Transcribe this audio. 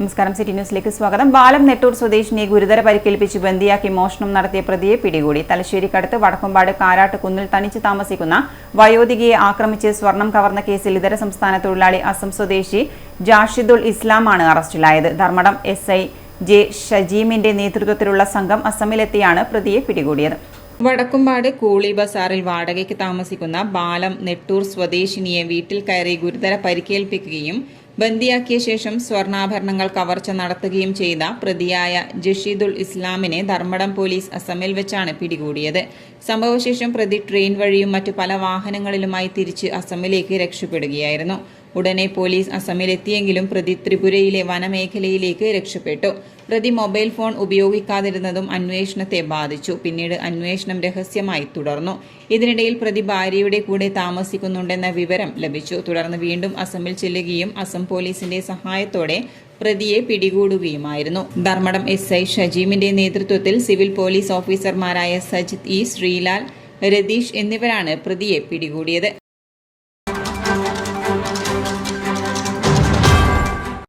നമസ്കാരം. സിറ്റി ന്യൂസിലേക്ക് സ്വാഗതം. ബാലം നെട്ടൂർ സ്വദേശിനിയെ ഗുരുതര പരിക്കേൽപ്പിച്ച് ബന്ദിയാക്കി മോഷണം നടത്തിയ പ്രതിയെ പിടികൂടി. തലശ്ശേരിക്കടുത്ത് വടക്കുംപാട് കാരാട്ട് കുന്നിൽ തനിച്ച് താമസിക്കുന്ന വയോധികയെ ആക്രമിച്ച് സ്വർണം കവർന്ന കേസിൽ ഇതര സംസ്ഥാന തൊഴിലാളി അസം സ്വദേശി ജാഷിദുൾ ഇസ്ലാമാണ് അറസ്റ്റിലായത്. ധർമ്മടം എസ് ഐ ജെ ഷജീമിന്റെ നേതൃത്വത്തിലുള്ള സംഘം അസമിലെത്തിയാണ് പ്രതിയെ പിടികൂടിയത്. വടക്കുംപാട് കൂളി ബസാറിൽ വാടകയ്ക്ക് താമസിക്കുന്ന ബാലം നെട്ടൂർ സ്വദേശിനിയെ വീട്ടിൽ കയറി ഗുരുതര പരിക്കേൽപ്പിക്കുകയും ബന്ദിയാക്കിയ ശേഷം സ്വർണാഭരണങ്ങൾ കവർച്ച നടത്തുകയും ചെയ്ത പ്രതിയായ ജഷീദുൾ ഇസ്ലാമിനെ ധർമ്മടം പോലീസ് അസമിൽ വെച്ചാണ് പിടികൂടിയത്. സംഭവശേഷം പ്രതി ട്രെയിൻ വഴിയും മറ്റു പല വാഹനങ്ങളിലുമായി തിരിച്ച് അസമിലേക്ക് രക്ഷപ്പെടുകയായിരുന്നു. ഉടനെ പോലീസ് അസമിലെത്തിയെങ്കിലും പ്രതി ത്രിപുരയിലെ വനമേഖലയിലേക്ക് രക്ഷപ്പെട്ടു. പ്രതി മൊബൈൽ ഫോൺ ഉപയോഗിക്കാതിരുന്നതും അന്വേഷണത്തെ ബാധിച്ചു. പിന്നീട് അന്വേഷണം രഹസ്യമായി തുടർന്നു. ഇതിനിടയിൽ പ്രതി ഭാര്യയുടെ കൂടെ താമസിക്കുന്നുണ്ടെന്ന വിവരം ലഭിച്ചു. തുടർന്ന് വീണ്ടും അസമിൽ ചെല്ലുകയും അസം പോലീസിന്റെ സഹായത്തോടെ പ്രതിയെ പിടികൂടുകയുമായിരുന്നു. ധർമ്മടം എസ് ഐ ഷജീമിന്റെ നേതൃത്വത്തിൽ സിവിൽ പോലീസ് ഓഫീസർമാരായ സജിത് ഇ ശ്രീലാൽ രതീഷ് എന്നിവരാണ് പ്രതിയെ പിടികൂടിയത്.